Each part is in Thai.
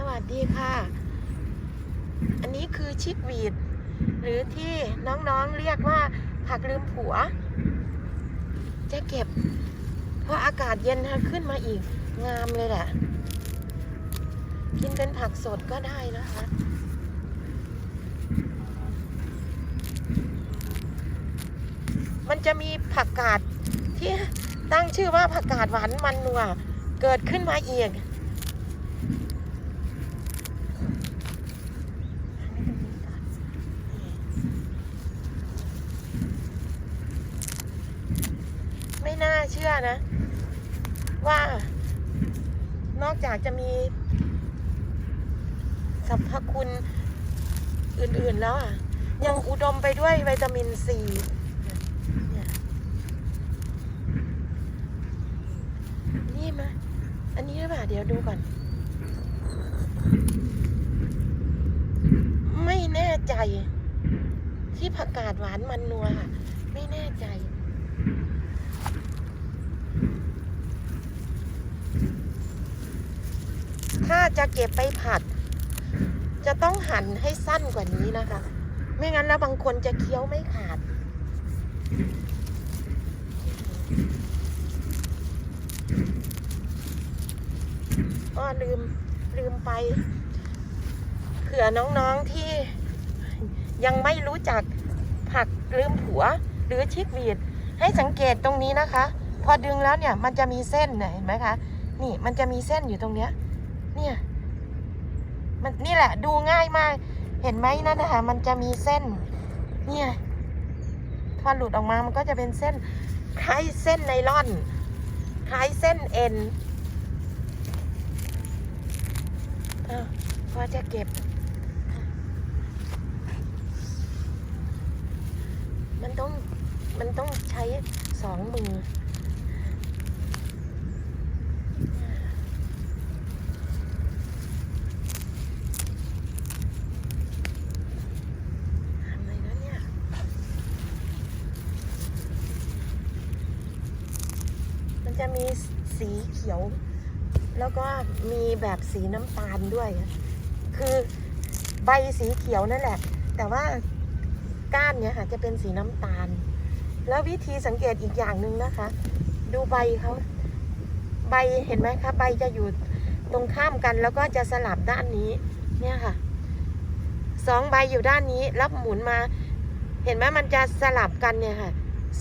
สวัสดีค่ะ อันนี้คือชิดวีด หรือที่น้องๆเรียกว่าผักลืมผัว จะเก็บ เพราะอากาศเย็นขึ้นมาอีก งามเลยแหละ กินเป็นผักสดก็ได้นะคะมันจะมีผักกาดที่ตั้งชื่อว่าผักกาดหวานมันนัวเกิดขึ้นมาอีก ไม่น่า เชื่อนะ ว่านอกจากจะมีสรรพคุณอื่นๆแล้วอะ ยังอุดมไปด้วยวิตามินซีนี่ยนี่มา อันนี้หรือเปล่าเดี๋ยวดูก่อน ไม่แน่ใจ ที่ผักกาดหวานมันนัวค่ะ ไม่แน่ใจ ถ้า จะเก็บไปผัด จะต้องหั่นให้สั้นกว่านี้นะคะ ไม่งั้นแล้วบางคนจะเคี้ยวไม่ขาด ก็ลืมลืมไป เผื่อน้องๆที่ยังไม่รู้จักผักลืมผัว หรือชิกวีดให้สังเกตตรงนี้นะคะ พอดึงแล้วเนี่ยมันจะมีเส้นเนี่ยเห็นไหมคะ นี่มันจะมีเส้นอยู่ตรงเนี้ย เนี่ย มันนี่แหละ ดูง่ายมาก เห็นไหมนั่นนะคะมันจะมีเส้น เนี่ยพอหลุดออกมามันก็จะเป็นเส้นคล้ายเส้นไนล่อน คล้ายเส้นเอ็นพอจะเก็บ มันต้องมันต้องใช้สองมือ ทำอะไรนะเนี่ย มัน จะมีสีเขียว แล้วก็มีแบบสีน้ำตาลด้วย คือใบสีเขียวนั่นแหละ แต่ว่าก้านเนี่ยค่ะจะเป็นสีน้ำตาล แล้ววิธีสังเกตอีกอย่างหนึ่งนะคะ ดูใบเขาใบเห็นไหมคะใบจะอยู่ตรงข้ามกันแล้วก็จะสลับด้านนี้เนี่ยค่ะสองใบอยู่ด้านนี้รับหมุนมา เห็นไหมมันจะสลับกันเนี่ยค่ะ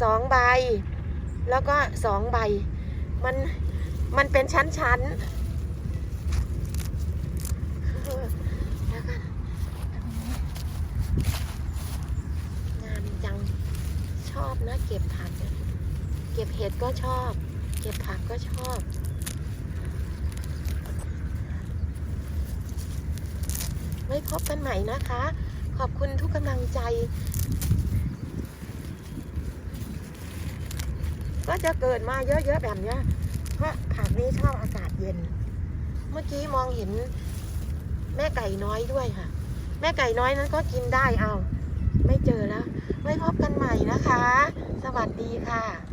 สองใบ แล้วก็สองใบ มันมันเป็นชั้นๆเออแล้นงามจังชอบนะเก็บผักเนี่ยเก็บเห็ดก็ชอบ เก็บผักก็ชอบไว้พบกันใหม่นะคะ ขอบคุณทุกกำลังใจ ก็จะเกิดมาเยอะๆแบบเนี้ย เพราะผักนี้ชอบอากาศเย็น เมื่อกี้มองเห็น แม่ไก่น้อยด้วยค่ะ แม่ไก่น้อยนั้นก็กินได้เอา ไม่เจอแล้ว ไว้พบกันใหม่นะคะ สวัสดีค่ะ